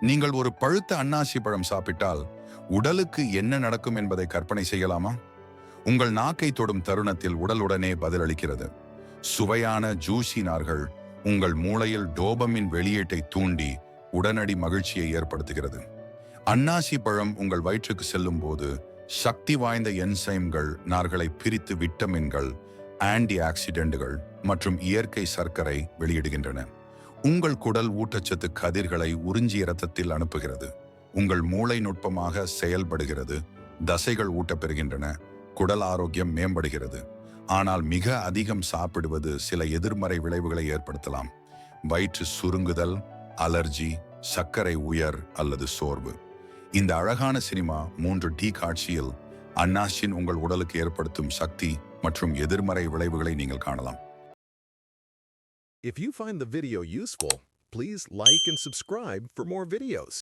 நீங்கள் ஒரு பழுத்த அன்னாசி பழம் சாப்பிட்டால் உடலுக்கு என்ன நடக்கும் என்பதை கற்பனை செய்யலாமா? உங்கள் நாக்கை தொடும் தருணத்தில் உடலுடனே பதிலளிக்கிறது. சுவையான ஜூசி நார்கள் உங்கள் மூளையில் டோபமின் வெளியீட்டை தூண்டி உடனடி மகிழ்ச்சியை ஏற்படுத்துகிறது. அன்னாசி பழம் உங்கள் வயிற்றுக்கு செல்லும் போது சக்தி வாய்ந்த என்சைம்கள் நார்களை பிரித்து விட்டமின்கள் ஆன்டி ஆக்சிடென்ட்கள் மற்றும் இயற்கை சர்க்கரை வெளியிடுகின்றன. உங்கள் குடல் ஊட்டச்சத்து கதிர்களை உறிஞ்சிய இரத்தத்தில் அனுப்புகிறது. உங்கள் மூளை நுட்பமாக செயல்படுகிறது. தசைகள் ஊட்டப்பெறுகின்றன. குடல் ஆரோக்கியம் மேம்படுகிறது. ஆனால் மிக அதிகம் சாப்பிடுவது சில எதிர்மறை விளைவுகளை ஏற்படுத்தலாம். வயிற்று சுருங்குதல் அலர்ஜி சர்க்கரை உயர் அல்லது சோர்வு. இந்த அழகான சினிமா மூன்று டி காட்சியில் அன்னாசின் உங்கள் உடலுக்கு ஏற்படுத்தும் சக்தி மற்றும் எதிர்மறை விளைவுகளை நீங்கள் காணலாம். If you find the video useful, please like and subscribe for more videos.